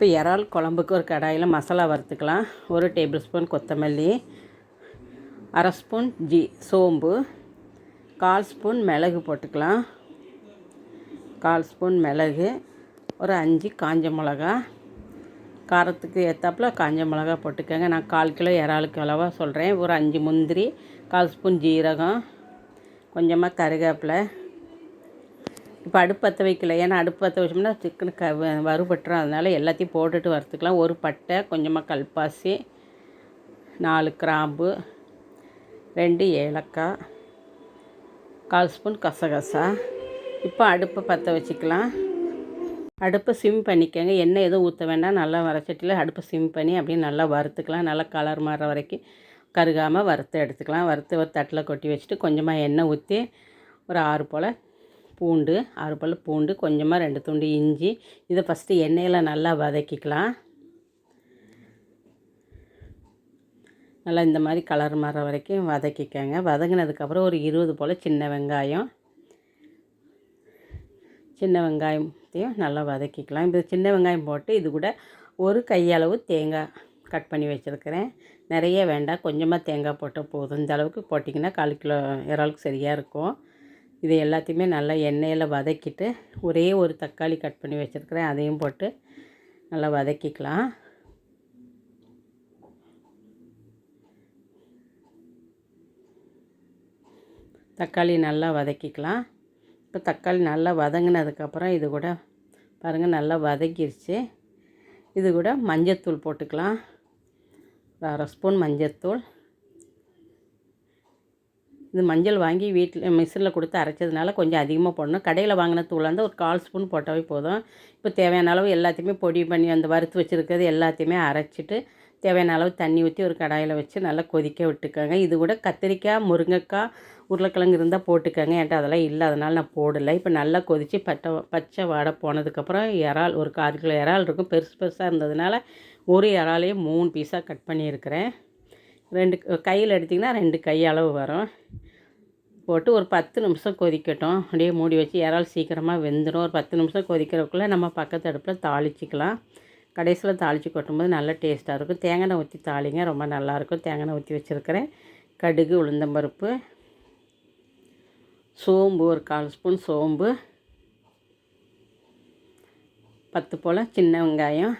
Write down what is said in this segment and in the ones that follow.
இப்போ இறால் குழம்புக்கு ஒரு கடாயில் மசாலா வறுத்துக்கலாம். ஒரு டேபிள் ஸ்பூன் கொத்தமல்லி அரை ஸ்பூன் ஜீ சோம்பு கால் ஸ்பூன் மிளகு போட்டுக்கலாம். கால் ஸ்பூன் மிளகு ஒரு அஞ்சு காஞ்ச மிளகா. காரத்துக்கு ஏற்றாப்புல காஞ்ச மிளகா போட்டுக்கோங்க. நான் கால் கிலோ இறாலுக்கு அளவாக சொல்கிறேன் ஒரு அஞ்சு முந்திரி கால் ஸ்பூன் ஜீரகம் கொஞ்சமாக கருவேப்பிலை இப்போ அடுப்பு பற்ற வைக்கல. ஏன்னா அடுப்பு பற்ற வச்சோம்னா சிக்கன் க வறுபட்டுரும். அதனால் எல்லாத்தையும் போட்டுட்டு வறுத்துக்கலாம். ஒரு பட்டை கொஞ்சமாக கல்பாசி நாலு கிராம்பு ரெண்டு ஏலக்காய் கால் ஸ்பூன் கசகசா. இப்போ அடுப்பை பற்ற வச்சுக்கலாம். அடுப்பை சிம் பண்ணிக்கோங்க. எண்ணெய் எதுவும் ஊற்ற வேண்டாம். நல்லா வரைச்சட்டியில் அடுப்பை சிம் பண்ணி அப்படியே நல்லா வறுத்துக்கலாம். நல்லா கலர் மாற வரைக்கும் கருகாமல் வறுத்து எடுத்துக்கலாம். வறுத்து ஒரு தட்டில் கொட்டி வச்சுட்டு கொஞ்சமாக எண்ணெய் ஊற்றி ஒரு ஆறு போல் பூண்டு ஆறு பல் பூண்டு கொஞ்சமாக ரெண்டு துண்டு இஞ்சி. இதை ஃபஸ்ட்டு எண்ணெயில் நல்லா வதக்கிக்கலாம். நல்லா இந்த மாதிரி கலர் மாற வரைக்கும் வதக்கிக்கங்க. வதங்கினதுக்கப்புறம் ஒரு இருபது போல் சின்ன வெங்காயம். சின்ன வெங்காயத்தையும் நல்லா வதக்கிக்கலாம். இப்போ சின்ன வெங்காயம் போட்டு இது கூட ஒரு கையளவு தேங்காய் கட் பண்ணி வச்சுருக்கிறேன். நிறைய வேண்டாம் கொஞ்சமாக தேங்காய் போட்டால் போதும். இந்த அளவுக்கு போட்டிங்கன்னா கால் கிலோ இறாலுக்கு சரியாக இருக்கும். இது எல்லாத்தையுமே நல்லா எண்ணெயில் வதக்கிட்டு ஒரே ஒரு தக்காளி கட் பண்ணி வச்சுருக்கிறேன். அதையும் போட்டு நல்லா வதக்கிக்கலாம். தக்காளி நல்லா வதக்கிக்கலாம். இப்போ தக்காளி நல்லா வதங்கினதுக்கப்புறம் இது கூட பாருங்கள் நல்லா வதக்கிருச்சு இது கூட மஞ்சத்தூள் போட்டுக்கலாம். அரை ஸ்பூன் மஞ்சத்தூள். இது மஞ்சள் வாங்கி வீட்டில் மிஷினில் கொடுத்து அரைச்சதுனால கொஞ்சம் அதிகமாக போடணும். கடையில் வாங்கின தூளாக ஒரு கால் ஸ்பூன் போட்டாவே போதும். இப்போ தேவையான அளவு எல்லாத்தையுமே பொடி பண்ணி அந்த வறுத்து வச்சுருக்கிறது எல்லாத்தையுமே அரைச்சிட்டு தேவையான அளவு தண்ணி ஊற்றி ஒரு கடாயில் வச்சு நல்லா கொதிக்க விட்டுக்கோங்க. இது கூட கத்திரிக்காய் முருங்கைக்காய் உருளைக்கிழங்கு இருந்தால் போட்டுக்கோங்க. என்கிட்ட அதெல்லாம் இல்லை. அதனால் நான் போடலை. இப்போ நல்லா கொதித்து பட்டை பச்சை வாடை போனதுக்கப்புறம் இறால் ஒரு கால் கிலோ இறால் இருக்கும். பெருசு பெருசாக இருந்ததுனால ஒரு இறாலையும் மூணு பீஸாக கட் பண்ணியிருக்கிறேன். ரெண்டு கையில் எடுத்திங்கன்னா ரெண்டு கை அளவு வரும். போட்டு ஒரு பத்து நிமிஷம் கொதிக்கட்டும். அப்படியே மூடி வச்சு இறால் சீக்கிரமாக வெந்துடும் ஒரு பத்து நிமிஷம் கொதிக்கிறதுக்குள்ளே நம்ம பக்கத்து அடுப்பில் தாளிச்சிக்கலாம். கடைசியில் தாளித்து கொட்டும்போது நல்லா டேஸ்ட்டாக இருக்கும். தேங்காய் ஊற்றி தாளிங்க ரொம்ப நல்லாயிருக்கும் தேங்காய் ஊற்றி வச்சுருக்கிறேன். கடுகு உளுந்தம்பருப்பு சோம்பு ஒரு கால் ஸ்பூன் சோம்பு பத்து போல் சின்ன வெங்காயம்.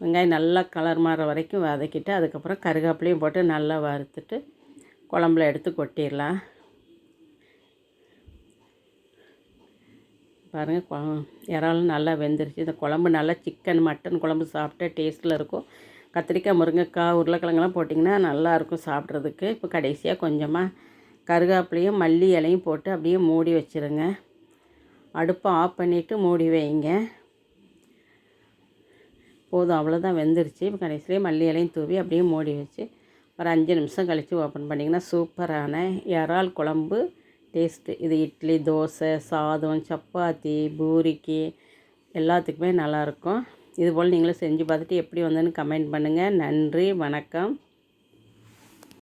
வெங்காயம் நல்லா கலர் மாற வரைக்கும் வதக்கிட்டு அதுக்கப்புறம் கருகாப்பிலையும் போட்டு நல்லா வறுத்துட்டு குழம்புல எடுத்து கொட்டிடலாம். பாருங்கள் இறாலும் நல்லா வெந்துருச்சு. இந்த குழம்பு நல்லா சிக்கன் மட்டன் குழம்பு சாப்பிட்டா டேஸ்ட்டில் இருக்கும். கத்திரிக்காய் முருங்கைக்காய் உருளைக்கிழங்கெல்லாம் போட்டிங்கன்னா நல்லாயிருக்கும் சாப்பிட்றதுக்கு. இப்போ கடைசியாக கொஞ்சமாக கருகாப்பிலையும் மல்லி இலையும் போட்டு அப்படியே மூடி வச்சுருங்க. அடுப்பை ஆஃப் பண்ணிவிட்டு மூடி வைங்க. போதும் அவ்வளோதான் வெந்துருச்சு. இப்போ கடைசியிலே மல்லி இலையும் தூவி அப்படியே மூடி வச்சு ஒரு அஞ்சு நிமிஷம் கழித்து ஓப்பன் பண்ணிங்கன்னா சூப்பரான இறால் குழம்பு டேஸ்ட்டு இது இட்லி தோசை சாதம் சப்பாத்தி பூரிக்கு எல்லாத்துக்குமே நல்லாயிருக்கும். இதுபோல் நீங்களும் செஞ்சு பார்த்துட்டு எப்படி வந்ததுன்னு கமெண்ட் பண்ணுங்கள் நன்றி வணக்கம்.